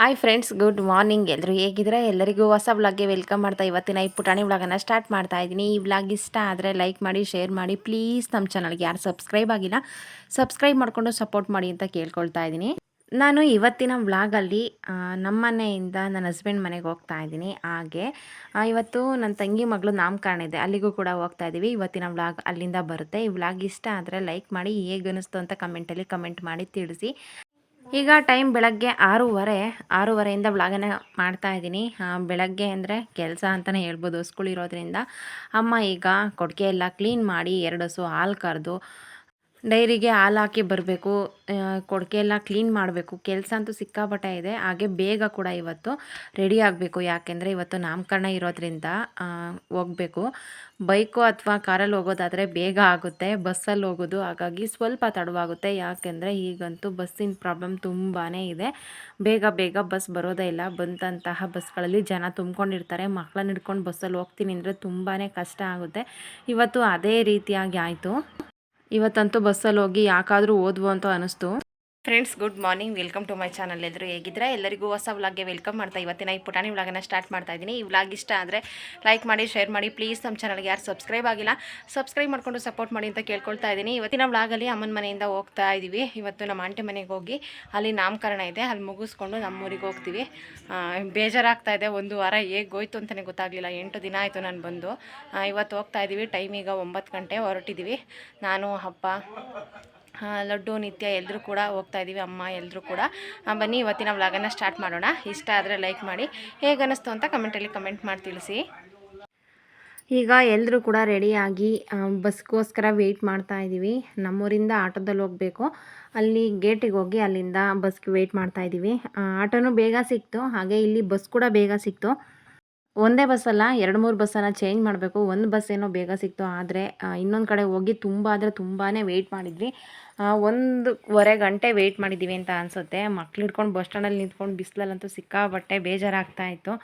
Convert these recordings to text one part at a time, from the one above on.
Hi friends good morning ಎಲ್ಲರೂ ಹೇಗಿದ್ರೆ ಎಲ್ಲರಿಗೂ ಹೊಸ ವ್ಲಾಗ್ಗೆ ವೆಲ್ಕಮ್ ಮಾಡ್ತಾ ಇವತ್ತಿನ ಈ ಪುಟಾಣಿ ವ್ಲಾಗನ್ನು ಸ್ಟಾರ್ಟ್ ಮಾಡ್ತಾ ಇದ್ದೀನಿ. ಈ ಬ್ಲಾಗ್ ಇಷ್ಟ ಆದರೆ ಲೈಕ್ ಮಾಡಿ ಶೇರ್ ಮಾಡಿ. ಪ್ಲೀಸ್ ನಮ್ಮ ಚಾನಲ್ಗೆ ಯಾರು ಸಬ್ಸ್ಕ್ರೈಬ್ ಆಗಿಲ್ಲ ಸಬ್ಸ್ಕ್ರೈಬ್ ಮಾಡಿಕೊಂಡು ಸಪೋರ್ಟ್ ಮಾಡಿ ಅಂತ ಕೇಳ್ಕೊಳ್ತಾ ಇದ್ದೀನಿ. ನಾನು ಇವತ್ತಿನ ವ್ಲಾಗಲ್ಲಿ ನಮ್ಮ ಮನೆಯಿಂದ ನನ್ನ ಹಸ್ಬೆಂಡ್ ಮನೆಗೆ ಹೋಗ್ತಾ ಇದ್ದೀನಿ. ಹಾಗೆ ಇವತ್ತು ನನ್ನ ತಂಗಿ ಮಗಳು ನಾಮಕರಣ ಇದೆ. ಅಲ್ಲಿಗೂ ಕೂಡ ಹೋಗ್ತಾ ಇದ್ದೀವಿ ಇವತ್ತಿನ ವ್ಲಾಗ್ ಅಲ್ಲಿಂದ ಬರುತ್ತೆ. ಈ ವ್ಲಾಗ್ ಇಷ್ಟ ಆದರೆ ಲೈಕ್ ಮಾಡಿ, ಹೇಗೆ ಅನಿಸ್ತು ಅಂತ ಕಮೆಂಟಲ್ಲಿ ಕಮೆಂಟ್ ಮಾಡಿ ತಿಳಿಸಿ. ಈಗ ಟೈಮ್ ಬೆಳಗ್ಗೆ ಆರೂವರೆ, ಆರೂವರೆಯಿಂದ ಬ್ಲಾಗನ್ನು ಮಾಡ್ತಾ ಇದ್ದೀನಿ. ಬೆಳಗ್ಗೆ ಅಂದರೆ ಕೆಲಸ ಅಂತಲೇ ಹೇಳ್ಬೋದು. ಸ್ಕೂಲ್ ಇರೋದ್ರಿಂದ ಅಮ್ಮ ಈಗ ಕೊಡುಗೆ ಎಲ್ಲ ಕ್ಲೀನ್ ಮಾಡಿ ಎರಡು ಹಸು ಹಾಲು ಕರೆದು ಡೈರಿಗೆ ಹಾಲು ಹಾಕಿ ಬರಬೇಕು ಕೊಡಕೆ ಎಲ್ಲ ಕ್ಲೀನ್ ಮಾಡಬೇಕು. ಕೆಲಸ ಅಂತೂ ಸಿಕ್ಕಾಪಟ್ಟೆ ಇದೆ. ಹಾಗೆ ಬೇಗ ಕೂಡ ಇವತ್ತು ರೆಡಿ ಆಗಬೇಕು. ಯಾಕೆಂದರೆ ಇವತ್ತು ನಾಮಕರಣ ಇರೋದ್ರಿಂದ ಹೋಗಬೇಕು. ಬೈಕು ಅಥವಾ ಕಾರಲ್ಲಿ ಹೋಗೋದಾದರೆ ಬೇಗ ಆಗುತ್ತೆ. ಬಸ್ಸಲ್ಲಿ ಹೋಗೋದು ಹಾಗಾಗಿ ಸ್ವಲ್ಪ ತಡವಾಗುತ್ತೆ. ಯಾಕೆಂದರೆ ಈಗಂತೂ ಬಸ್ಸಿನ ಪ್ರಾಬ್ಲಮ್ ತುಂಬಾ ಇದೆ. ಬೇಗ ಬೇಗ ಬಸ್ ಬರೋದೇ ಇಲ್ಲ. ಬಂದಂತಹ ಬಸ್ಗಳಲ್ಲಿ ಜನ ತುಂಬ್ಕೊಂಡಿರ್ತಾರೆ. ಮಕ್ಕಳನ್ನ ಹಿಡ್ಕೊಂಡು ಬಸ್ಸಲ್ಲಿ ಹೋಗ್ತೀನಿ ಅಂದರೆ ತುಂಬಾ ಕಷ್ಟ ಆಗುತ್ತೆ. ಇವತ್ತು ಅದೇ ರೀತಿಯಾಗಿ ಆಯಿತು. ಇವತ್ತಂತೂ ಬಸ್ಸಲ್ಲಿ ಹೋಗಿ ಯಾಕಾದರೂ ಓದ್ವು ಅಂತ ಅನಿಸ್ತು. Friends, good morning. Welcome to my channel. ಎದುರು ಹೇಗಿದ್ರೆ ಎಲ್ಲರಿಗೂ ಹೊಸ ವ್ಲಾಗ್ಗೆ ವೆಲ್ಕಮ್ ಮಾಡ್ತಾ ಇವತ್ತಿನ ಈ ಪುಟಾಣಿ ವ್ಲಾಗನ್ನು ಸ್ಟಾರ್ಟ್ ಮಾಡ್ತಾ ಇದ್ದೀನಿ. ಈ ವ್ಲಾಗ್ ಇಷ್ಟ ಆದರೆ ಲೈಕ್ ಮಾಡಿ, ಶೇರ್ ಮಾಡಿ. ಪ್ಲೀಸ್ ನಮ್ಮ ಚಾನಲ್ಗೆ ಯಾರು ಸಬ್ಸ್ಕ್ರೈಬ್ ಆಗಿಲ್ಲ, ಸಬ್ಸ್ಕ್ರೈಬ್ ಮಾಡಿಕೊಂಡು ಸಪೋರ್ಟ್ ಮಾಡಿ ಅಂತ ಕೇಳ್ಕೊಳ್ತಾ ಇದ್ದೀನಿ. ಇವತ್ತಿನ ವ್ಲಾಗಲ್ಲಿ ಅಮ್ಮನ ಮನೆಯಿಂದ ಹೋಗ್ತಾ ಇದ್ದೀವಿ ಇವತ್ತು ನಮ್ಮ ಆಂಟಿ ಮನೆಗೆ ಹೋಗಿ ಅಲ್ಲಿ ನಾಮಕರಣ ಇದೆ. ಅಲ್ಲಿ ಮುಗಿಸ್ಕೊಂಡು ನಮ್ಮೂರಿಗೆ ಹೋಗ್ತೀವಿ. ಬೇಜಾರಾಗ್ತಾ ಇದೆ. ಒಂದು ವಾರ ಹೇಗೆ ಹೋಯ್ತು ಅಂತಲೇ ಗೊತ್ತಾಗಲಿಲ್ಲ. ಎಂಟು ದಿನ ಆಯಿತು ನಾನು ಬಂದು. ಇವತ್ತು ಹೋಗ್ತಾ ಇದ್ದೀವಿ ಟೈಮ್ ಈಗ ಒಂಬತ್ತು ಗಂಟೆ ಹೊರಟಿದ್ದೀವಿ ನಾನು ಹಬ್ಬ ಲಡ್ಡು, ನಿತ್ಯ ಎಲ್ಲರೂ ಕೂಡ ಹೋಗ್ತಾ ಇದ್ದೀವಿ ಅಮ್ಮ ಎಲ್ಲರೂ ಕೂಡ. ಬನ್ನಿ, ಇವತ್ತಿನ ವ್ಲಾಗನ್ನು ಸ್ಟಾರ್ಟ್ ಮಾಡೋಣ. ಇಷ್ಟ ಆದರೆ ಲೈಕ್ ಮಾಡಿ. ಹೇಗೆ ಅನ್ನಿಸ್ತು ಅಂತ ಕಮೆಂಟಲ್ಲಿ ಕಮೆಂಟ್ ಮಾಡಿ ತಿಳಿಸಿ. ಈಗ ಎಲ್ಲರೂ ಕೂಡ ರೆಡಿಯಾಗಿ ಬಸ್ಗೋಸ್ಕರ ವೆಯ್ಟ್ ಮಾಡ್ತಾ ಇದ್ದೀವಿ ನಮ್ಮೂರಿಂದ ಆಟೋದಲ್ಲಿ ಹೋಗಬೇಕು. ಅಲ್ಲಿ ಗೇಟಿಗೆ ಹೋಗಿ ಅಲ್ಲಿಂದ ಬಸ್ಗೆ ವೆಯ್ಟ್ ಮಾಡ್ತಾ ಇದ್ದೀವಿ ಆಟೋನು ಆಟೋನೂ ಬೇಗ ಸಿಕ್ತು. ಹಾಗೆ ಇಲ್ಲಿ ಬಸ್ ಕೂಡ ಬೇಗ ಸಿಕ್ತು. ಒಂದೇ ಬಸ್ಸಲ್ಲ ಎರಡು ಮೂರು ಬಸ್ಸನ್ನು ಚೇಂಜ್ ಮಾಡಬೇಕು. ಒಂದು ಬಸ್ ಏನೋ ಬೇಗ ಸಿಕ್ತು, ಆದರೆ ಇನ್ನೊಂದು ಕಡೆ ಹೋಗಿ ತುಂಬ ಆದರೆ ತುಂಬಾ ವೆಯ್ಟ್ ಮಾಡಿದ್ವಿ. ಒಂದೂವರೆ ಗಂಟೆ ವೆಯ್ಟ್ ಮಾಡಿದ್ದೀವಿ ಅಂತ ಅನಿಸುತ್ತೆ. ಮಕ್ಳು ಹಿಡ್ಕೊಂಡು ಬಸ್ ಸ್ಟ್ಯಾಂಡಲ್ಲಿ ನಿಂತ್ಕೊಂಡು ಬಿಸಿಲಲ್ಲಂತೂ ಸಿಕ್ಕಾಬಟ್ಟೆ ಬೇಜಾರಾಗ್ತಾ ಇತ್ತು.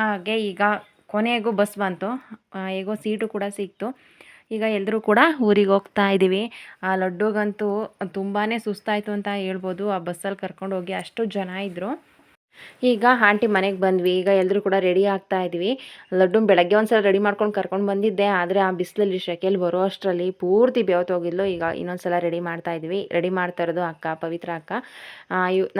ಹಾಗೆ ಈಗ ಕೊನೆಗೂ ಬಸ್ ಬಂತು. ಹೇಗೋ ಸೀಟು ಕೂಡ ಸಿಕ್ತು. ಈಗ ಎಲ್ಲರೂ ಕೂಡ ಊರಿಗೆ ಹೋಗ್ತಾ ಇದ್ದೀವಿ ಆ, ಲಡ್ಡುಗಂತೂ ತುಂಬಾ ಸುಸ್ತಾಯಿತು ಅಂತ ಹೇಳ್ಬೋದು. ಆ ಬಸ್ಸಲ್ಲಿ ಕರ್ಕೊಂಡು ಹೋಗಿ ಅಷ್ಟು ಜನ ಇದ್ದರು ಈಗ ಆಂಟಿ ಮನೆಗೆ ಬಂದ್ವಿ. ಈಗ ಎಲ್ಲರೂ ಕೂಡ ರೆಡಿ ಆಗ್ತಾ ಇದ್ವಿ. ಲಡ್ಡು ಬೆಳಗ್ಗೆ ಒಂದ್ಸಲ ರೆಡಿ ಮಾಡ್ಕೊಂಡು ಕರ್ಕೊಂಡು ಬಂದಿದ್ದೆ. ಆದರೆ ಆ ಬಿಸಿಲಲ್ಲಿ ಶೆಕೆಯಲ್ಲಿ ಬರೋ ಅಷ್ಟರಲ್ಲಿ ಪೂರ್ತಿ ಬೆವತ್ತು ಹೋಗಿದ್ಲು. ಈಗ ಇನ್ನೊಂದ್ಸಲ ರೆಡಿ ಮಾಡ್ತಾ ಇದ್ವಿ. ರೆಡಿ ಮಾಡ್ತಾ ಇರೋದು ಅಕ್ಕ, ಪವಿತ್ರ ಅಕ್ಕ.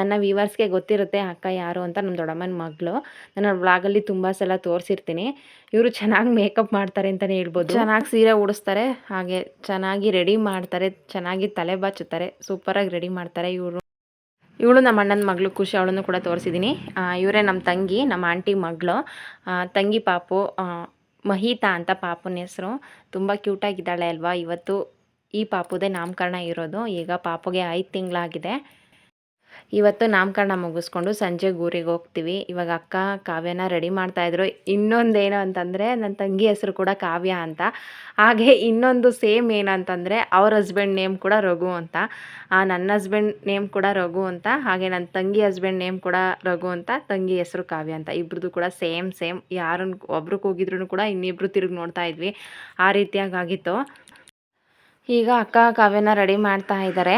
ನನ್ನ ವ್ಯೂವರ್ಸ್ಗೆ ಗೊತ್ತಿರುತ್ತೆ ಅಕ್ಕ ಯಾರು ಅಂತ ನಮ್ಮ ದೊಡ್ಡಮ್ಮನ ಮಗಳು. ನನ್ನ ವ್ಲಾಗಲ್ಲಿ ತುಂಬ ಸಲ ತೋರಿಸಿರ್ತೀನಿ. ಇವರು ಚೆನ್ನಾಗಿ ಮೇಕಪ್ ಮಾಡ್ತಾರೆ ಅಂತಲೇ ಹೇಳ್ಬೋದು. ಚೆನ್ನಾಗಿ ಸೀರೆ ಉಡಿಸ್ತಾರೆ. ಹಾಗೆ ಚೆನ್ನಾಗಿ ರೆಡಿ ಮಾಡ್ತಾರೆ. ಚೆನ್ನಾಗಿ ತಲೆ ಬಾಚುತ್ತಾರೆ. ಸೂಪರಾಗಿ ರೆಡಿ ಮಾಡ್ತಾರೆ ಇವರು. ಇವಳು ನಮ್ಮ ಅಣ್ಣನ ಮಗಳು ಖುಷಿ, ಅವಳನ್ನು ಕೂಡ ತೋರಿಸಿದ್ದೀನಿ. ಇವರೇ ನಮ್ಮ ತಂಗಿ, ನಮ್ಮ ಆಂಟಿ ಮಗಳು. ತಂಗಿ ಪಾಪು ಮಹಿತಾ ಅಂತ ಪಾಪುನ ಹೆಸರು. ತುಂಬ ಕ್ಯೂಟಾಗಿದ್ದಾಳೆ ಅಲ್ವಾ? ಇವತ್ತು ಈ ಪಾಪುದೇ ನಾಮಕರಣ ಇರೋದು. ಈಗ ಪಾಪುಗೆ ಐದು ತಿಂಗಳಾಗಿದೆ. ಇವತ್ತು ನಾಮಕರಣ ಮುಗಿಸ್ಕೊಂಡು ಸಂಜೆ ಊರಿಗೆ ಹೋಗ್ತೀವಿ. ಇವಾಗ ಅಕ್ಕ ಕಾವ್ಯನ ರೆಡಿ ಮಾಡ್ತಾಯಿದ್ರು ಇನ್ನೊಂದೇನು ಅಂತಂದರೆ ನನ್ನ ತಂಗಿ ಹೆಸರು ಕೂಡ ಕಾವ್ಯ ಅಂತ. ಹಾಗೆ ಇನ್ನೊಂದು ಸೇಮ್ ಏನಂತಂದರೆ ಅವ್ರ ಹಸ್ಬೆಂಡ್ ನೇಮ್ ಕೂಡ ರಘು ಅಂತ. ನನ್ನ ಹಸ್ಬೆಂಡ್ ನೇಮ್ ಕೂಡ ರಘು ಅಂತ. ಹಾಗೆ ನನ್ನ ತಂಗಿ ಹಸ್ಬೆಂಡ್ ನೇಮ್ ಕೂಡ ರಘು ಅಂತ. ತಂಗಿ ಹೆಸರು ಕಾವ್ಯ ಅಂತ. ಇಬ್ರದ್ದು ಕೂಡ ಸೇಮ್ ಸೇಮ್. ಯಾರು ಒಬ್ರಿಗೆ ಹೋಗಿದ್ರು ಕೂಡ ಇನ್ನಿಬ್ರು ತಿರುಗಿ ನೋಡ್ತಾ ಇದ್ವಿ. ಆ ರೀತಿಯಾಗಿ ಆಗಿತ್ತು. ಈಗ ಅಕ್ಕ ಕಾವ್ಯನ ರೆಡಿ ಮಾಡ್ತಾ ಇದ್ದಾರೆ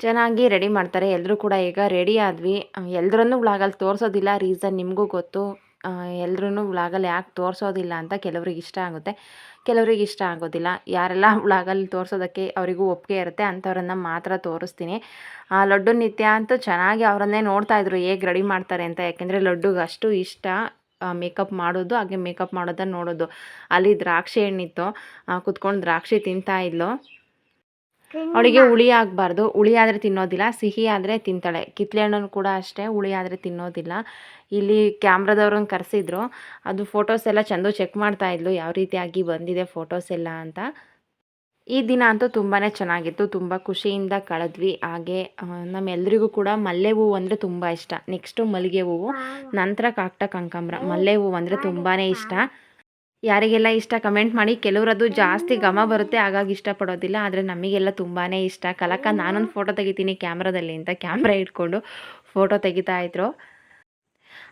ಚೆನ್ನಾಗಿ ರೆಡಿ ಮಾಡ್ತಾರೆ. ಎಲ್ಲರೂ ಕೂಡ ಈಗ ರೆಡಿ ಆದ್ವಿ. ಎಲ್ಲರನ್ನೂ ವ್ಲಾಗಲ್ಲಿ ತೋರಿಸೋದಿಲ್ಲ. ರೀಸನ್ ನಿಮಗೂ ಗೊತ್ತು. ಎಲ್ಲರೂ ವ್ಲಾಗಲ್ಲಿ ಯಾಕೆ ತೋರಿಸೋದಿಲ್ಲ ಅಂತ ಕೆಲವ್ರಿಗೆ ಇಷ್ಟ ಆಗುತ್ತೆ. ಕೆಲವ್ರಿಗೆ ಇಷ್ಟ ಆಗೋದಿಲ್ಲ. ಯಾರೆಲ್ಲ ವ್ಲಾಗಲ್ಲಿ ತೋರಿಸೋದಕ್ಕೆ ಅವರಿಗೂ ಒಪ್ಪಿಗೆ ಇರುತ್ತೆ ಅಂಥವ್ರನ್ನ ಮಾತ್ರ ತೋರಿಸ್ತೀನಿ. ಆ, ಲಡ್ಡು ನಿತ್ಯ ಅಂತೂ ಚೆನ್ನಾಗಿ ಅವರನ್ನೇ ನೋಡ್ತಾಯಿದ್ರು ಹೇಗೆ ರೆಡಿ ಮಾಡ್ತಾರೆ ಅಂತ. ಯಾಕೆಂದರೆ ಲಡ್ಡುಗೆ ಅಷ್ಟು ಇಷ್ಟ ಮೇಕಪ್ ಮಾಡೋದು ಹಾಗೆ ಮೇಕಪ್ ಮಾಡೋದನ್ನು ನೋಡೋದು. ಅಲ್ಲಿ ದ್ರಾಕ್ಷಿ ಹಣ್ಣಿತ್ತು. ಕುತ್ಕೊಂಡು ದ್ರಾಕ್ಷಿ ತಿಂತಾ ಇದ್ಲು. ಅವಳಿಗೆ ಹುಳಿ ಆಗಬಾರ್ದು. ಹುಳಿ ಆದರೆ ತಿನ್ನೋದಿಲ್ಲ ಸಿಹಿ ಆದರೆ ತಿಂತಾಳೆ. ಕಿತ್ಲೆ ಹಣ್ಣನ್ನು ಕೂಡ ಅಷ್ಟೇ ಹುಳಿ ಆದರೆ ತಿನ್ನೋದಿಲ್ಲ. ಇಲ್ಲಿ ಕ್ಯಾಮ್ರಾದವ್ರನ್ನ ಕರೆಸಿದ್ರು. ಅದು ಫೋಟೋಸ್ ಎಲ್ಲ ಚೆಂದ ಚೆಕ್ ಮಾಡ್ತಾ ಇದ್ಲು. ಯಾವ ರೀತಿಯಾಗಿ ಬಂದಿದೆ ಫೋಟೋಸ್ ಎಲ್ಲ ಅಂತ. ಈ ದಿನ ಅಂತೂ ತುಂಬಾ ಚೆನ್ನಾಗಿತ್ತು. ತುಂಬ ಖುಷಿಯಿಂದ ಕಳೆದ್ವಿ. ಹಾಗೆ ನಮ್ಮೆಲ್ಲರಿಗೂ ನಮ್ಮೆಲ್ರಿಗೂ ಕೂಡ ಮಲ್ಲೆ ಹೂವು ಅಂದರೆ ತುಂಬ ಇಷ್ಟ. ನೆಕ್ಸ್ಟು ಮಲ್ಲಿಗೆ ಹೂವು. ನಂತರ ಕಾಕ್ಟ ಕನಕಾಂಬ್ರ ಮಲ್ಲೆ ಹೂವು ಅಂದರೆ ತುಂಬಾ ಇಷ್ಟ. ಯಾರಿಗೆಲ್ಲ ಇಷ್ಟ ಕಮೆಂಟ್ ಮಾಡಿ ಕೆಲವರದು ಜಾಸ್ತಿ ಘಮ ಬರುತ್ತೆ, ಹಾಗಾಗಿ ಇಷ್ಟಪಡೋದಿಲ್ಲ. ಆದರೆ ನಮಗೆಲ್ಲ ತುಂಬಾ ಇಷ್ಟ. ಕಲಕ ನಾನೊಂದು ಫೋಟೋ ತೆಗಿತೀನಿ ಕ್ಯಾಮ್ರಾದಲ್ಲಿ ಅಂತ ಕ್ಯಾಮ್ರಾ ಇಟ್ಕೊಂಡು ಫೋಟೋ ತೆಗಿತಾ ಇದ್ರು.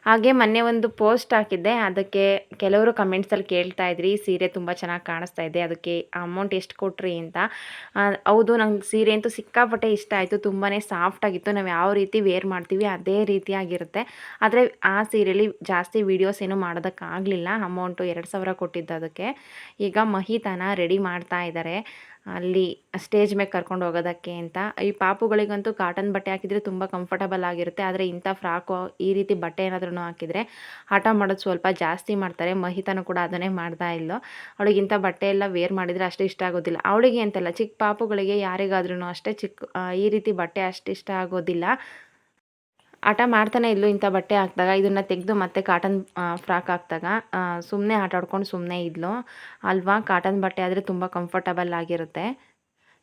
ಹಾಗೆ ಮೊನ್ನೆ ಒಂದು ಪೋಸ್ಟ್ ಹಾಕಿದ್ದೆ. ಅದಕ್ಕೆ ಕೆಲವರು ಕಮೆಂಟ್ಸಲ್ಲಿ ಕೇಳ್ತಾ ಇದ್ರಿ ಸೀರೆ ತುಂಬ ಚೆನ್ನಾಗಿ ಕಾಣಿಸ್ತಾ ಇದೆ, ಅದಕ್ಕೆ ಅಮೌಂಟ್ ಎಷ್ಟು ಕೊಟ್ರಿ ಅಂತ. ಹೌದು, ನಂಗೆ ಸೀರೆ ಅಂತೂ ಸಿಕ್ಕಾಪಟ್ಟೆ ಇಷ್ಟ ಆಯಿತು ತುಂಬಾ ಸಾಫ್ಟಾಗಿತ್ತು ನಾವು ಯಾವ ರೀತಿ ವೇರ್ ಮಾಡ್ತೀವಿ ಅದೇ ರೀತಿಯಾಗಿರುತ್ತೆ ಆದರೆ ಆ ಸೀರೆಯಲ್ಲಿ ಜಾಸ್ತಿ ವೀಡಿಯೋಸ್ ಏನು ಮಾಡೋದಕ್ಕಾಗಲಿಲ್ಲ ಅಮೌಂಟು ಎರಡು ಸಾವಿರ ಕೊಟ್ಟಿದ್ದು ಅದಕ್ಕೆ. ಈಗ ಮಹಿತಾನ ರೆಡಿ ಮಾಡ್ತಾ ಇದ್ದಾರೆ ಅಲ್ಲಿ ಸ್ಟೇಜ್ ಮೇಲೆ ಕರ್ಕೊಂಡು ಹೋಗೋದಕ್ಕೆ ಅಂತ. ಈ ಪಾಪುಗಳಿಗಂತೂ ಕಾಟನ್ ಬಟ್ಟೆ ಹಾಕಿದರೆ ತುಂಬ ಕಂಫರ್ಟಬಲ್ ಆಗಿರುತ್ತೆ. ಆದರೆ ಇಂಥ ಫ್ರಾಕು ಈ ರೀತಿ ಬಟ್ಟೆ ಏನಾದ್ರೂ ಹಾಕಿದರೆ ಹಠ ಮಾಡೋದು ಸ್ವಲ್ಪ ಜಾಸ್ತಿ ಮಾಡ್ತಾರೆ. ಮಹಿತನೂ ಕೂಡ ಅದನ್ನೇ ಮಾಡ್ತಾ ಇಲ್ಲೋ ಅವಳಿಗೆ ಇಂಥ ಬಟ್ಟೆ ಎಲ್ಲ ವೇರ್ ಮಾಡಿದರೆ ಅಷ್ಟು ಇಷ್ಟ ಆಗೋದಿಲ್ಲ. ಅವಳಿಗೆ ಅಂತಲ್ಲ ಚಿಕ್ಕ ಪಾಪುಗಳಿಗೆ ಯಾರಿಗಾದ್ರೂ ಅಷ್ಟೇ ಚಿಕ್ಕ ಈ ರೀತಿ ಬಟ್ಟೆ ಅಷ್ಟು ಇಷ್ಟ ಆಗೋದಿಲ್ಲ. ಆಟ ಮಾಡ್ತಾನೆ ಇದ್ಲು ಇಂಥ ಬಟ್ಟೆ ಹಾಕಿದಾಗ, ಇದನ್ನು ತೆಗೆದು ಮತ್ತೆ ಕಾಟನ್ ಫ್ರಾಕ್ ಹಾಕಿದಾಗ ಸುಮ್ಮನೆ ಆಟ ಆಡ್ಕೊಂಡು ಸುಮ್ಮನೆ ಇದ್ಲು. ಅಲ್ವಾ? ಕಾಟನ್ ಬಟ್ಟೆ ಆದರೆ ತುಂಬ ಕಂಫರ್ಟಬಲ್ ಆಗಿರುತ್ತೆ.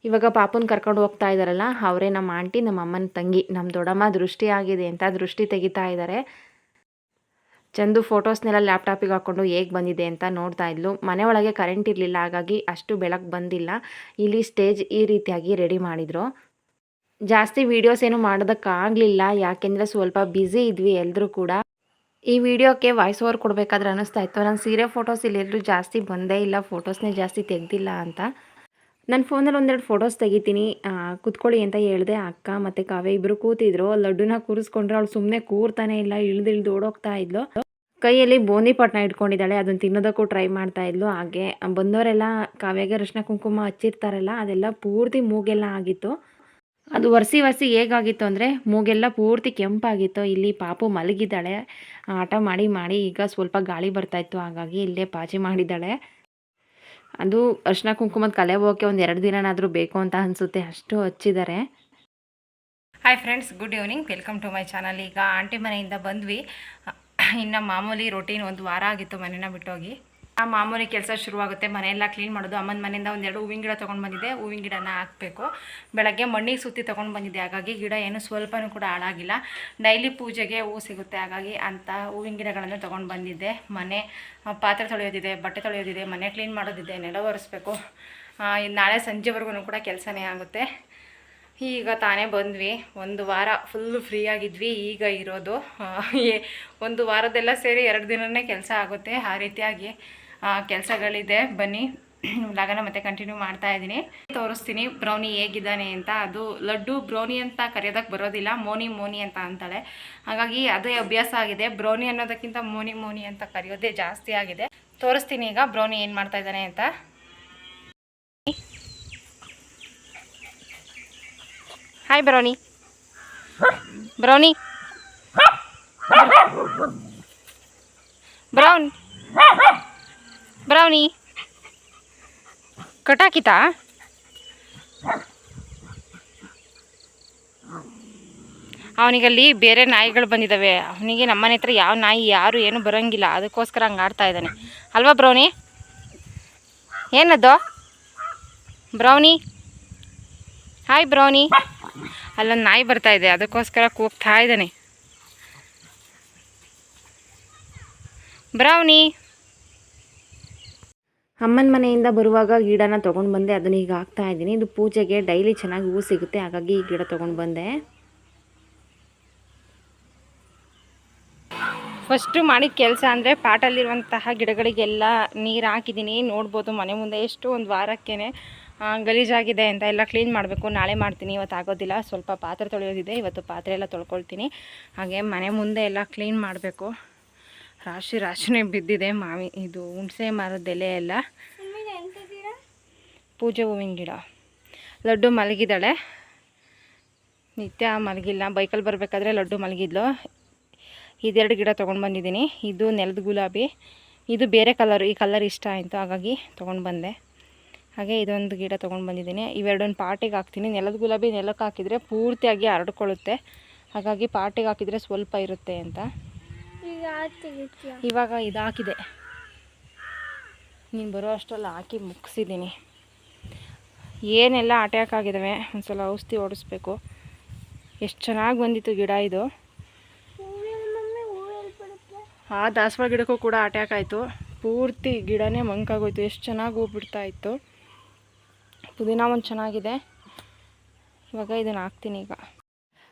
ಇವಾಗ ಪಾಪುನ ಕರ್ಕೊಂಡು ಹೋಗ್ತಾ ಇದ್ದಾರಲ್ಲ ಅವರೇ ನಮ್ಮ ಆಂಟಿ, ನಮ್ಮ ಅಮ್ಮನ ತಂಗಿ ನಮ್ಮ ದೊಡ್ಡಮ್ಮ ದೃಷ್ಟಿ ಆಗಿದೆ ಅಂತ ದೃಷ್ಟಿ ತೆಗಿತಾ ಇದ್ದಾರೆ ಚಂದು ಫೋಟೋಸ್ನೆಲ್ಲ ಲ್ಯಾಪ್ಟಾಪಿಗೆ ಹಾಕ್ಕೊಂಡು ಹೇಗೆ ಬಂದಿದೆ ಅಂತ ನೋಡ್ತಾ ಇದ್ಲು. ಮನೆ ಒಳಗೆ ಕರೆಂಟ್ ಇರಲಿಲ್ಲ, ಹಾಗಾಗಿ ಅಷ್ಟು ಬೆಳಕು ಬಂದಿಲ್ಲ. ಇಲ್ಲಿ ಸ್ಟೇಜ್ ಈ ರೀತಿಯಾಗಿ ರೆಡಿ ಮಾಡಿದರು. ಜಾಸ್ತಿ ವೀಡಿಯೋಸ್ ಏನು ಮಾಡೋದಕ್ಕಾಗಲಿಲ್ಲ ಯಾಕೆಂದರೆ ಸ್ವಲ್ಪ ಬ್ಯುಸಿ ಇದ್ವಿ ಎಲ್ಲರೂ ಕೂಡ. ಈ ವಿಡಿಯೋಕ್ಕೆ ವಾಯ್ಸ್ ಓವರ್ ಕೊಡಬೇಕಾದ್ರೆ ಅನ್ನಿಸ್ತಾ ಇತ್ತು. ನಾನು ಸೀರೆ ಫೋಟೋಸ್ ಇಲ್ಲಿ ಎಲ್ಲರೂ ಜಾಸ್ತಿ ಬಂದೇ ಇಲ್ಲ. ಫೋಟೋಸ್ನೇ ಜಾಸ್ತಿ ತೆಗೆದಿಲ್ಲ ಅಂತ. ನನ್ನ ಫೋನಲ್ಲಿ ಒಂದೆರಡು ಫೋಟೋಸ್ ತೆಗಿತೀನಿ. ಕುತ್ಕೊಳ್ಳಿ ಅಂತ ಹೇಳಿದೆ ಅಕ್ಕ ಮತ್ತು ಕಾವ್ಯ ಇಬ್ಬರು ಕೂತಿದ್ರು. ಲಡ್ಡುನ ಕೂರಿಸ್ಕೊಂಡ್ರೆ. ಅವಳು ಸುಮ್ಮನೆ ಕೂರ್ತಾನೆ ಇಲ್ಲ. ಇಳ್ದು ಇಳ್ದು ಓಡೋಗ್ತಾ ಇದ್ಲು. ಕೈಯಲ್ಲಿ ಬೋಂದಿ ಪಟ್ನ ಇಟ್ಕೊಂಡಿದ್ದಾಳೆ. ಅದನ್ನು ತಿನ್ನೋದಕ್ಕೂ ಟ್ರೈ ಮಾಡ್ತಾ ಇದ್ಲು. ಹಾಗೆ ಬಂದವರೆಲ್ಲ ಕಾವ್ಯಗೆ ಅರಿಶಿನ ಕುಂಕುಮ ಹಚ್ಚಿರ್ತಾರಲ್ಲ, ಅದೆಲ್ಲ ಪೂರ್ತಿ ಮೂಗೆಲ್ಲ ಆಗಿತ್ತು. ಅದು ಒರೆಸಿ ಒರೆಸಿ ಹೇಗಾಗಿತ್ತು ಅಂದರೆ ಮೂಗೆಲ್ಲ ಪೂರ್ತಿ ಕೆಂಪಾಗಿತ್ತು. ಇಲ್ಲಿ ಪಾಪು ಮಲಗಿದ್ದಾಳೆ. ಆಟ ಮಾಡಿ ಮಾಡಿ ಈಗ ಸ್ವಲ್ಪ ಗಾಳಿ ಬರ್ತಾಯಿತ್ತು ಹಾಗಾಗಿ ಇಲ್ಲೇ ಪಾಚಿ ಮಾಡಿದ್ದಾಳೆ. ಅದು ಅರ್ಶಿನ ಕುಂಕುಮದ ಕಲೆ ಹೋಗೋಕ್ಕೆ ಒಂದು ಎರಡು ದಿನನಾದರೂ ಬೇಕು ಅಂತ ಅನಿಸುತ್ತೆ. ಅಷ್ಟು ಹಚ್ಚಿದ್ದಾರೆ. Hi friends good evening welcome to my channel ಈಗ ಆಂಟಿ ಮನೆಯಿಂದ ಬಂದ್ವಿ. ಇನ್ನು ಮಾಮೂಲಿ ರೊಟೀನ್ ಒಂದು ವಾರ ಆಗಿತ್ತು ಮನೇನ ಬಿಟ್ಟೋಗಿ. ಆ ಮಾಮೂಲಿ ಕೆಲಸ ಶುರುವಾಗುತ್ತೆ. ಮನೆಯೆಲ್ಲ ಕ್ಲೀನ್ ಮಾಡೋದು. ಅಮ್ಮನ ಮನೆಯಿಂದ ಒಂದೆರಡು ಹೂವಿನ ಗಿಡ ತೊಗೊಂಡು ಬಂದಿದ್ದೆ. ಹೂವಿನ ಗಿಡನ ಹಾಕಬೇಕು. ಬೆಳಗ್ಗೆ ಮಣ್ಣಿಗೆ ಸುತ್ತಿ ತೊಗೊಂಡು ಬಂದಿದ್ದೆ. ಹಾಗಾಗಿ ಗಿಡ ಏನು ಸ್ವಲ್ಪನೂ ಕೂಡ ಹಾಳಾಗಿಲ್ಲ. ಡೈಲಿ ಪೂಜೆಗೆ ಹೂವು ಸಿಗುತ್ತೆ. ಹಾಗಾಗಿ ಅಂಥ ಹೂವಿನ ಗಿಡಗಳನ್ನು ತೊಗೊಂಡು ಬಂದಿದ್ದೆ. ಮನೆ ಪಾತ್ರೆ ತೊಳೆಯೋದಿದೆ, ಬಟ್ಟೆ ತೊಳೆಯೋದಿದೆ, ಮನೆ ಕ್ಲೀನ್ ಮಾಡೋದಿದೆ, ನೆಲ ಒರೆಸ್ಬೇಕು. ನಾಳೆ ಸಂಜೆವರೆಗೂ ಕೂಡ ಕೆಲಸನೇ ಆಗುತ್ತೆ. ಈಗ ತಾನೇ ಬಂದ್ವಿ. ಒಂದು ವಾರ ಫುಲ್ಲು ಫ್ರೀ ಆಗಿದ್ವಿ. ಈಗ ಇರೋದು ಒಂದು ವಾರದೆಲ್ಲ ಸೇರಿ ಎರಡು ದಿನನೇ ಕೆಲಸ ಆಗುತ್ತೆ. ಆ ರೀತಿಯಾಗಿ ಕೆಲಸಗಳಿದೆ. ಬನ್ನಿ. ಲಗನ ಮತ್ತೆ ಕಂಟಿನ್ಯೂ ಮಾಡ್ತಾ ಇದ್ದೀನಿ. ತೋರಿಸ್ತೀನಿ. ಬ್ರೌನಿ ಹೇಗಿದ್ದಾನೆ ಅಂತ. ಅದು ಲಡ್ಡು ಬ್ರೌನಿ ಅಂತ ಕರೆಯೋದಕ್ಕೆ ಬರೋದಿಲ್ಲ. ಮೋನಿ ಮೋನಿ ಅಂತ ಅಂತಾಳೆ. ಹಾಗಾಗಿ ಅದೇ ಅಭ್ಯಾಸ ಆಗಿದೆ. ಬ್ರೌನಿ ಅನ್ನೋದಕ್ಕಿಂತ ಮೋನಿ ಮೋನಿ ಅಂತ ಕರೆಯೋದೇ ಜಾಸ್ತಿ ಆಗಿದೆ. ತೋರಿಸ್ತೀನಿ ಈಗ ಬ್ರೌನಿ ಏನು ಮಾಡ್ತಾ ಇದ್ದಾನೆ ಅಂತ. Hi Brownie. Brownie. Brown. Brownie ಕಟಾಕಿತಾ ಅವನಿಗಲ್ಲಿ ಬೇರೆ ನಾಯಿಗಳು ಬಂದಿದ್ದಾವೆ. ಅವನಿಗೆ ನಮ್ಮನೆ ಹತ್ರ ಯಾವ ನಾಯಿ, ಯಾರು, ಏನು ಬರೋಂಗಿಲ್ಲ. ಅದಕ್ಕೋಸ್ಕರ ಹಂಗೆ ಆಡ್ತಾ ಇದ್ದಾನೆ. ಅಲ್ವಾ ಬ್ರೌನಿ? ಏನದು? ಬ್ರೌನಿ? Hi Brownie. ಅಲ್ಲೊಂದು ನಾಯಿ ಬರ್ತಾ ಇದೆ. ಅದಕ್ಕೋಸ್ಕರ ಕೂಗ್ತಾ ಇದ್ದಾನೆ. ಬ್ರೌನಿ? ಅಮ್ಮನ ಮನೆಯಿಂದ ಬರುವಾಗ ಗಿಡನ ತೊಗೊಂಡು ಬಂದೆ. ಅದನ್ನ ಈಗ ಹಾಕ್ತಾ ಇದ್ದೀನಿ. ಇದು ಪೂಜೆಗೆ ಡೈಲಿ ಚೆನ್ನಾಗಿ ಹೂ ಸಿಗುತ್ತೆ. ಹಾಗಾಗಿ ಈ ಗಿಡ ತೊಗೊಂಡು ಬಂದೆ. ಫಸ್ಟು ಮಾಡಿದ ಕೆಲಸ ಅಂದರೆ ಪಾಟಲ್ಲಿರುವಂತಹ ಗಿಡಗಳಿಗೆಲ್ಲ ನೀರು ಹಾಕಿದ್ದೀನಿ. ನೋಡ್ಬೋದು ಮನೆ ಮುಂದೆ ಎಷ್ಟು ಒಂದು ವಾರಕ್ಕೇ ಗಲೀಜಾಗಿದೆ ಅಂತ ಎಲ್ಲ ಕ್ಲೀನ್ ಮಾಡಬೇಕು. ನಾಳೆ ಮಾಡ್ತೀನಿ. ಇವತ್ತು ಆಗೋದಿಲ್ಲ. ಸ್ವಲ್ಪ ಪಾತ್ರೆ ತೊಳೆಯೋದಿದೆ. ಇವತ್ತು ಪಾತ್ರೆ ಎಲ್ಲ ತೊಳ್ಕೊಳ್ತೀನಿ. ಹಾಗೆ ಮನೆ ಮುಂದೆ ಎಲ್ಲ ಕ್ಲೀನ್ ಮಾಡಬೇಕು. ರಾಶಿ ರಾಶಿನೇ ಬಿದ್ದಿದೆ ಮಾವಿ ಇದು ಹುಣಸೆ ಮರದ ಎಲೆ ಎಲ್ಲ ಪೂಜೆ ಹೂವಿನ ಗಿಡ. ಲಡ್ಡು ಮಲಗಿದ್ದಾಳೆ. ನಿತ್ಯ ಮಲಗಿಲ್ಲ. ಬೈಕಲ್ಲಿ ಬರಬೇಕಾದ್ರೆ ಲಡ್ಡು ಮಲಗಿದ್ಲು. ಇದೆರಡು ಗಿಡ ತೊಗೊಂಡು ಬಂದಿದ್ದೀನಿ. ಇದು ನೆಲದ ಗುಲಾಬಿ. ಇದು ಬೇರೆ ಕಲರ್ ಈ ಕಲರ್ ಇಷ್ಟ ಆಯಿತು. ಹಾಗಾಗಿ ತೊಗೊಂಡು ಬಂದೆ. ಹಾಗೆ ಇದೊಂದು ಗಿಡ ತೊಗೊಂಡು ಬಂದಿದ್ದೀನಿ. ಇವೆರಡೊಂದು ಪಾಟಿಗೆ ಹಾಕ್ತೀನಿ. ನೆಲದ ಗುಲಾಬಿ ನೆಲಕ್ಕೆ ಹಾಕಿದರೆ ಪೂರ್ತಿಯಾಗಿ ಹರಡ್ಕೊಳ್ಳುತ್ತೆ. ಹಾಗಾಗಿ ಪಾಟಿಗೆ ಹಾಕಿದರೆ ಸ್ವಲ್ಪ ಇರುತ್ತೆ ಅಂತ. ಇವಾಗ ಇದು ಹಾಕಿದೆ ನೀನು ಬರೋ ಅಷ್ಟರಲ್ಲಿ ಹಾಕಿ ಮುಗಿಸಿದ್ದೀನಿ. ಏನೆಲ್ಲ ಅಟ್ಯಾಕ್ ಆಗಿದ್ದಾವೆ ಒಂದು ಸಲ ಔಷಧಿ ಓಡಿಸ್ಬೇಕು ಎಷ್ಟು ಚೆನ್ನಾಗಿ ಬಂದಿತ್ತು ಗಿಡ ಇದು. ಆ ದಾಸವಾಳ ಗಿಡಕ್ಕೂ ಕೂಡ ಅಟ್ಯಾಕ್ ಆಯಿತು ಪೂರ್ತಿ ಗಿಡನೇ ಮಂಕಾಗೋಯ್ತು. ಎಷ್ಟು ಚೆನ್ನಾಗಿ ಹೂ ಬಿಡ್ತಾ ಇತ್ತು. ಪುದೀನ ಒಂದು ಚೆನ್ನಾಗಿದೆ. ಇವಾಗ ಇದನ್ನು ಹಾಕ್ತೀನಿ ಈಗ.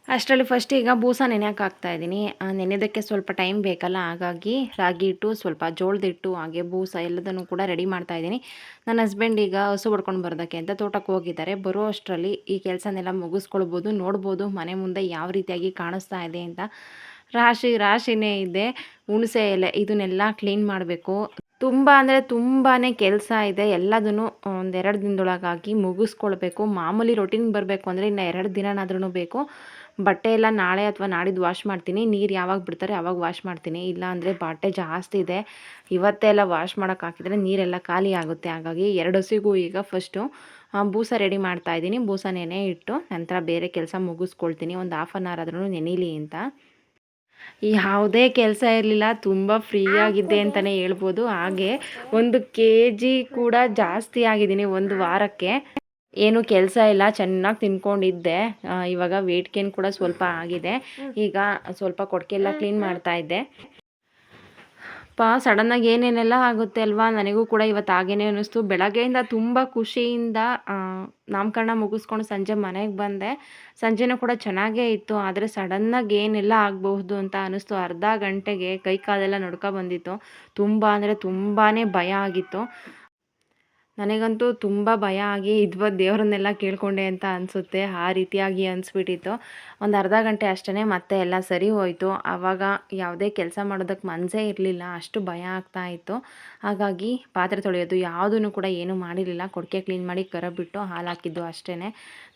ಅಷ್ಟರಲ್ಲಿ ಫಸ್ಟ್ ಈಗ ಬೂಸ ನೆನೆಯಕ್ಕೆ ಹಾಕ್ತಾ ಇದ್ದೀನಿ ನೆನೆಯೋದಕ್ಕೆ ಸ್ವಲ್ಪ ಟೈಮ್ ಬೇಕಲ್ಲ, ಹಾಗಾಗಿ ರಾಗಿ ಹಿಟ್ಟು, ಸ್ವಲ್ಪ ಜೋಳದಿಟ್ಟು ಹಾಗೆ ಬೂಸ ಎಲ್ಲದನ್ನು ಕೂಡ ರೆಡಿ ಮಾಡ್ತಾ ಇದ್ದೀನಿ ನನ್ನ ಹಸ್ಬೆಂಡ್ ಈಗ ಹಸು ಹೊಡ್ಕೊಂಡು ಬರೋದಕ್ಕೆ ಅಂತ ತೋಟಕ್ಕೆ ಹೋಗಿದ್ದಾರೆ. ಬರೋ ಅಷ್ಟರಲ್ಲಿ ಈ ಕೆಲಸನೆಲ್ಲ ಮುಗಿಸ್ಕೊಳ್ಬೋದು, ನೋಡ್ಬೋದು ಮನೆ ಮುಂದೆ ಯಾವ ರೀತಿಯಾಗಿ ಕಾಣಿಸ್ತಾ ಇದೆ ಅಂತ. ರಾಶಿ, ರಾಶಿನೇ ಇದೆ. ಹುಣಸೆ ಎಲೆ ಇದನ್ನೆಲ್ಲ ಕ್ಲೀನ್ ಮಾಡಬೇಕು. ತುಂಬ ಅಂದರೆ ತುಂಬಾ ಕೆಲಸ ಇದೆ. ಎಲ್ಲದನ್ನು ಒಂದೆರಡು ದಿನದೊಳಗಾಗಿ ಮುಗಿಸ್ಕೊಳ್ಬೇಕು. ಮಾಮೂಲಿ ರೊಟೀನ್ ಬರಬೇಕು ಅಂದರೆ ಇನ್ನು ಎರಡು ದಿನನಾದ್ರೂ ಬೇಕು. ಬಟ್ಟೆ ಎಲ್ಲ ನಾಳೆ ಅಥವಾ ನಾಡಿದ್ದು ವಾಶ್ ಮಾಡ್ತೀನಿ, ನೀರು ಯಾವಾಗ ಬಿಡ್ತಾರೆ ಆವಾಗ ವಾಶ್ ಮಾಡ್ತೀನಿ. ಇಲ್ಲ ಅಂದರೆ ಬಟ್ಟೆ ಜಾಸ್ತಿ ಇದೆ. ಇವತ್ತೇ ಎಲ್ಲ ವಾಶ್ ಮಾಡೋಕೆ ಹಾಕಿದರೆ ನೀರೆಲ್ಲ ಖಾಲಿ ಆಗುತ್ತೆ. ಹಾಗಾಗಿ ಎರಡು ಹಸಿಗೂ ಈಗ ಫಸ್ಟು ಬೂಸ ರೆಡಿ ಮಾಡ್ತಾ ಇದ್ದೀನಿ. ಬೂಸ ನೆನೆ ಇಟ್ಟು ನಂತರ ಬೇರೆ ಕೆಲಸ ಮುಗಿಸ್ಕೊಳ್ತೀನಿ. ಒಂದು ಹಾಫ್ ಆನ್ ಅವರ್ ಆದ್ರೂ ನೆನೀಲಿ ಅಂತ. ಯಾವುದೇ ಕೆಲಸ ಇರಲಿಲ್ಲ, ತುಂಬ ಫ್ರೀ ಆಗಿದ್ದೆ ಅಂತಲೇ ಹೇಳ್ಬೋದು. ಹಾಗೆ ಒಂದು ಕೆ ಜಿ ಕೂಡ ಜಾಸ್ತಿ ಆಗಿದ್ದೀನಿ ಒಂದು ವಾರಕ್ಕೆ. ಏನು ಕೆಲಸ ಇಲ್ಲ, ಚೆನ್ನಾಗಿ ತಿನ್ಕೊಂಡಿದ್ದೆ. ಇವಾಗ ವೇಟ್ ಗೇನ್ ಕೂಡ ಸ್ವಲ್ಪ ಆಗಿದೆ. ಈಗ ಸ್ವಲ್ಪ ಕೊಡಕೆ ಎಲ್ಲ ಕ್ಲೀನ್ ಮಾಡ್ತಾ ಇದ್ದೆ. ಪಾ ಸಡನ್ನಾಗಿ ಏನೇನೆಲ್ಲ ಆಗುತ್ತೆ ಅಲ್ವಾ? ನನಗೂ ಕೂಡ ಇವತ್ತು ಹಾಗೇನೆ ಅನ್ನಿಸ್ತು. ಬೆಳಗ್ಗೆಯಿಂದ ತುಂಬ ಖುಷಿಯಿಂದ ನಾಮಕರಣ ಮುಗಿಸ್ಕೊಂಡು ಸಂಜೆ ಮನೆಗೆ ಬಂದೆ. ಸಂಜೆನೂ ಕೂಡ ಚೆನ್ನಾಗೇ ಇತ್ತು. ಆದರೆ ಸಡನ್ನಾಗಿ ಏನೆಲ್ಲ ಆಗಬಹುದು ಅಂತ ಅನ್ನಿಸ್ತು. ಅರ್ಧ ಗಂಟೆಗೆ ಕೈ ಕಾಲೆಲ್ಲ ನಡ್ಕೊ ಬಂದಿತ್ತು. ತುಂಬ ಅಂದರೆ ತುಂಬಾ ಭಯ ಆಗಿತ್ತು. ನನಗಂತೂ ತುಂಬ ಭಯ ಆಗಿ ಇದ್ವ ದೇವರನ್ನೆಲ್ಲ ಕೇಳ್ಕೊಂಡೆ ಅಂತ ಅನಿಸುತ್ತೆ. ಆ ರೀತಿಯಾಗಿ ಅನಿಸ್ಬಿಟ್ಟಿತ್ತು. ಒಂದು ಅರ್ಧ ಗಂಟೆ ಅಷ್ಟೇ ಮತ್ತೆ ಎಲ್ಲ ಸರಿ ಹೋಯಿತು. ಆವಾಗ ಯಾವುದೇ ಕೆಲಸ ಮಾಡೋದಕ್ಕೆ ಮನಸ್ಸೇ ಇರಲಿಲ್ಲ. ಅಷ್ಟು ಭಯ ಆಗ್ತಾ ಇತ್ತು. ಹಾಗಾಗಿ ಪಾತ್ರೆ ತೊಳೆಯೋದು ಯಾವುದೂ ಕೂಡ ಏನೂ ಮಾಡಿರಲಿಲ್ಲ. ಕೊಡಕೆ ಕ್ಲೀನ್ ಮಾಡಿ ಬಿಟ್ಟು ಹಾಲು ಹಾಕಿದ್ದು ಅಷ್ಟೇ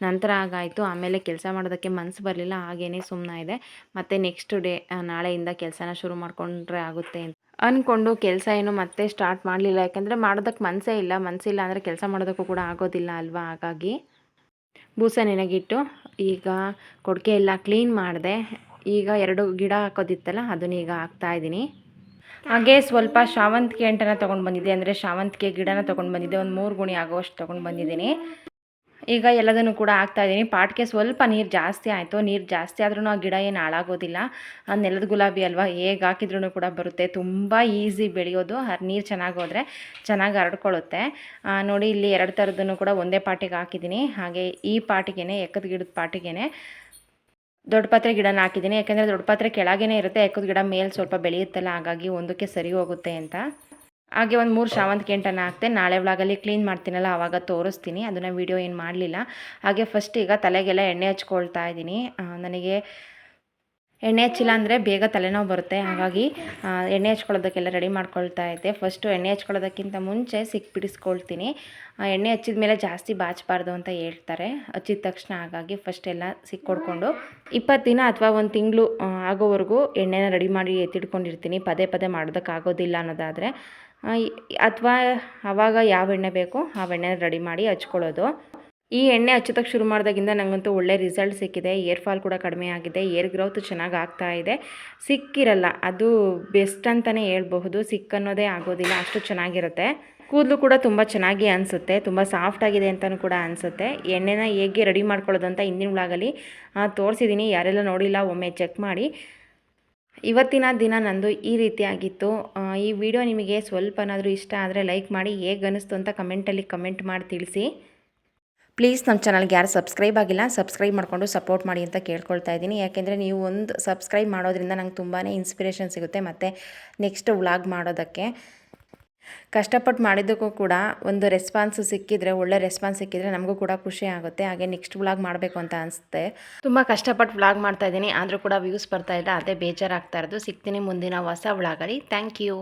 ನಂತರ ಆಗಾಯಿತು. ಆಮೇಲೆ ಕೆಲಸ ಮಾಡೋದಕ್ಕೆ ಮನಸ್ಸು ಬರಲಿಲ್ಲ. ಹಾಗೇ ಸುಮ್ಮನೆ ಇದೆ. ಮತ್ತು ನೆಕ್ಸ್ಟ್ ಡೇ ನಾಳೆಯಿಂದ ಕೆಲಸನ ಶುರು ಮಾಡಿಕೊಂಡ್ರೆ ಆಗುತ್ತೆ ಅಂತ. ಅಂದ್ಕೊಂಡು ಕೆಲಸ ಏನು ಮತ್ತೆ ಸ್ಟಾರ್ಟ್ ಮಾಡಲಿಲ್ಲ. ಯಾಕೆಂದರೆ ಮಾಡೋದಕ್ಕೆ ಮನಸ್ಸೇ ಇಲ್ಲ. ಮನಸ್ಸಿಲ್ಲ ಅಂದರೆ ಕೆಲಸ ಮಾಡೋದಕ್ಕೂ ಕೂಡ ಆಗೋದಿಲ್ಲ ಅಲ್ವಾ? ಹಾಗಾಗಿ ಬೂಸ ನೆನಗಿಟ್ಟು ಈಗ ಕೊಡುಗೆ ಎಲ್ಲ ಕ್ಲೀನ್ ಮಾಡಿದೆ. ಈಗ ಎರಡು ಗಿಡ ಹಾಕೋದಿತ್ತಲ್ಲ, ಅದನ್ನ ಈಗ ಹಾಕ್ತಾ ಇದ್ದೀನಿ. ಹಾಗೆ ಸ್ವಲ್ಪ ಶಾವಂತಿಗೆ ಅಂಟನ ತೊಗೊಂಡು ಬಂದಿದ್ದೆ. ಅಂದರೆ ಶಾವಂತಿಗೆ ಗಿಡನ ತೊಗೊಂಡು ಬಂದಿದ್ದೆ. ಒಂದು ಮೂರು ಗುಣಿ ಆಗೋಷ್ಟು ತೊಗೊಂಡು ಬಂದಿದ್ದೀನಿ. ಈಗ ಎಲ್ಲದನ್ನು ಕೂಡ ಹಾಕ್ತಾ ಇದ್ದೀನಿ. ಪಾಟ್ಗೆ ಸ್ವಲ್ಪ ನೀರು ಜಾಸ್ತಿ ಆಯಿತು. ನೀರು ಜಾಸ್ತಿ ಆದ್ರೂ ಆ ಗಿಡ ಏನು ಹಾಳಾಗೋದಿಲ್ಲ. ಆ ನೆಲದ ಗುಲಾಬಿ ಅಲ್ವಾ, ಹೇಗೆ ಹಾಕಿದ್ರೂ ಕೂಡ ಬರುತ್ತೆ. ತುಂಬ ಈಸಿ ಬೆಳೆಯೋದು. ನೀರು ಚೆನ್ನಾಗಿ ಹೋದರೆ ಚೆನ್ನಾಗಿ ಹರಡ್ಕೊಳ್ಳುತ್ತೆ. ನೋಡಿ ಇಲ್ಲಿ ಎರಡು ಥರದ್ದನ್ನು ಕೂಡ ಒಂದೇ ಪಾಟಿಗೆ ಹಾಕಿದ್ದೀನಿ. ಹಾಗೆ ಈ ಪಾಟಿಗೆ ಎಕ್ಕದ ಗಿಡದ ಪಾಟಿಗೆ ದೊಡ್ಡ ಪಾತ್ರೆ ಗಿಡನ ಹಾಕಿದ್ದೀನಿ. ಯಾಕೆಂದರೆ ದೊಡ್ಡ ಪಾತ್ರೆ ಕೆಳಗೇ ಇರುತ್ತೆ. ಎಕ್ಕದ ಗಿಡ ಮೇಲೆ ಸ್ವಲ್ಪ ಬೆಳೆಯುತ್ತಲ್ಲ, ಹಾಗಾಗಿ ಒಂದಕ್ಕೆ ಸರಿ ಹೋಗುತ್ತೆ ಅಂತ. ಹಾಗೆ ಒಂದು ಮೂರು ಶಾವಂತಿಗೆ ಎಂಟನ್ನು ಹಾಕ್ತೆ. ನಾಳೆ ಒಳಗಲ್ಲಿ ಕ್ಲೀನ್ ಮಾಡ್ತೀನಲ್ಲ ಆವಾಗ ತೋರಿಸ್ತೀನಿ. ಅದನ್ನು ವೀಡಿಯೋ ಏನು ಮಾಡಲಿಲ್ಲ. ಹಾಗೆ ಫಸ್ಟ್ ಈಗ ತಲೆಗೆಲ್ಲ ಎಣ್ಣೆ ಹಚ್ಕೊಳ್ತಾ ಇದ್ದೀನಿ. ನನಗೆ ಎಣ್ಣೆ ಹಚ್ಚಿಲ್ಲ ಅಂದರೆ ಬೇಗ ತಲೆನೋವು ಬರುತ್ತೆ. ಹಾಗಾಗಿ ಎಣ್ಣೆ ಹಚ್ಕೊಳ್ಳೋದಕ್ಕೆಲ್ಲ ರೆಡಿ ಮಾಡ್ಕೊಳ್ತಾ ಇದ್ದೆ. ಫಸ್ಟು ಎಣ್ಣೆ ಹಚ್ಕೊಳ್ಳೋದಕ್ಕಿಂತ ಮುಂಚೆ ಸಿಕ್ಬಿಡಿಸ್ಕೊಳ್ತೀನಿ ಎಣ್ಣೆ ಹಚ್ಚಿದ ಮೇಲೆ ಜಾಸ್ತಿ ಬಾಚಬಾರ್ದು ಅಂತ ಹೇಳ್ತಾರೆ. ಹಚ್ಚಿದ ತಕ್ಷಣ ಹಾಗಾಗಿ ಫಸ್ಟ್ ಎಲ್ಲ ಸಿಕ್ಕೊಡ್ಕೊಂಡು ಇಪ್ಪತ್ತು ದಿನ ಅಥವಾ ಒಂದು ತಿಂಗಳು ಆಗೋವರೆಗೂ ಎಣ್ಣೆನ ರೆಡಿ ಮಾಡಿ ಎತ್ತಿಡ್ಕೊಂಡಿರ್ತೀನಿ ಪದೇ ಪದೇ ಮಾಡೋದಕ್ಕಾಗೋದಿಲ್ಲ ಅನ್ನೋದಾದರೆ. ಅಥವಾ ಆವಾಗ ಯಾವ ಎಣ್ಣೆ ಬೇಕೋ ಆ ಎಣ್ಣೆನ ರೆಡಿ ಮಾಡಿ ಹಚ್ಕೊಳ್ಳೋದು. ಈ ಎಣ್ಣೆ ಹಚ್ಚೋದಕ್ಕೆ ಶುರು ಮಾಡಿದಾಗಿಂದ ನನಗಂತೂ ಒಳ್ಳೆ ರಿಸಲ್ಟ್ ಸಿಕ್ಕಿದೆ. ಏರ್ ಫಾಲ್ ಕೂಡ ಕಡಿಮೆ ಆಗಿದೆ. ಏರ್ ಗ್ರೋತ್ ಚೆನ್ನಾಗಿ ಆಗ್ತಾ ಇದೆ. ಸಿಕ್ಕಿರಲ್ಲ, ಅದು ಬೆಸ್ಟ್ ಅಂತಲೇ ಹೇಳ್ಬಹುದು. ಸಿಕ್ಕನ್ನೋದೇ ಆಗೋದಿಲ್ಲ, ಅಷ್ಟು ಚೆನ್ನಾಗಿರುತ್ತೆ. ಕೂದಲು ಕೂಡ ತುಂಬ ಚೆನ್ನಾಗಿ ಅನಿಸುತ್ತೆ, ತುಂಬ ಸಾಫ್ಟ್ ಆಗಿದೆ ಅಂತಲೂ ಕೂಡ ಅನಿಸುತ್ತೆ. ಎಣ್ಣೆನ ಹೇಗೆ ರೆಡಿ ಮಾಡ್ಕೊಳ್ಳೋದು ಅಂತ ಹಿಂದಿನ ಬ್ಲಾಗಲ್ಲಿ ತೋರಿಸಿದ್ದೀನಿ ಯಾರೆಲ್ಲ ನೋಡಿಲ್ಲ, ಒಮ್ಮೆ ಚೆಕ್ ಮಾಡಿ. ಇವತ್ತಿನ ದಿನ ನಂದು ಈ ರೀತಿಯಾಗಿತ್ತು. ಈ ವಿಡಿಯೋ ನಿಮಗೆ ಸ್ವಲ್ಪನಾದರೂ ಇಷ್ಟ ಆದರೆ ಲೈಕ್ ಮಾಡಿ ಹೇಗೆ ಅನ್ನಿಸ್ತು ಅಂತ ಕಮೆಂಟಲ್ಲಿ ಕಮೆಂಟ್ ಮಾಡಿ ತಿಳಿಸಿ. ಪ್ಲೀಸ್ ನಮ್ಮ ಚಾನಲ್ಗೆ ಯಾರು ಸಬ್ಸ್ಕ್ರೈಬ್ ಆಗಿಲ್ಲ, ಸಬ್ಸ್ಕ್ರೈಬ್ ಮಾಡಿಕೊಂಡು ಸಪೋರ್ಟ್ ಮಾಡಿ ಅಂತ ಕೇಳ್ಕೊಳ್ತಾ ಇದ್ದೀನಿ. ಯಾಕೆಂದರೆ ನೀವು ಒಂದು ಸಬ್ಸ್ಕ್ರೈಬ್ ಮಾಡೋದ್ರಿಂದ ನಂಗೆ ತುಂಬಾ ಇನ್ಸ್ಪಿರೇಷನ್ ಸಿಗುತ್ತೆ ಮತ್ತು ನೆಕ್ಸ್ಟ್ ವ್ಲಾಗ್ ಮಾಡೋದಕ್ಕೆ. ಕಷ್ಟಪಟ್ಟು ಮಾಡಿದ್ದಕ್ಕೂ ಕೂಡ ಒಂದು ರೆಸ್ಪಾನ್ಸ್ ಸಿಕ್ಕಿದ್ರೆ, ಒಳ್ಳೆ ರೆಸ್ಪಾನ್ಸ್ ಸಿಕ್ಕಿದ್ರೆ ನಮಗೂ ಕೂಡ ಖುಷಿ ಆಗುತ್ತೆ. ಹಾಗೆ ನೆಕ್ಸ್ಟ್ ವ್ಲಾಗ್ ಮಾಡಬೇಕು ಅಂತ ಅನಿಸುತ್ತೆ. ತುಂಬ ಕಷ್ಟಪಟ್ಟು ವ್ಲಾಗ್ ಮಾಡ್ತಾ ಇದ್ದೀನಿ. ಆದರೂ ಕೂಡ ವ್ಯೂಸ್ ಬರ್ತಾ ಇಲ್ಲ ಅದೇ ಬೇಜಾರಾಗ್ತಾ ಇರೋದು. ಸಿಗ್ತೀನಿ ಮುಂದಿನ ಹೊಸ ವ್ಲಾಗಲ್ಲಿ ಥ್ಯಾಂಕ್ ಯು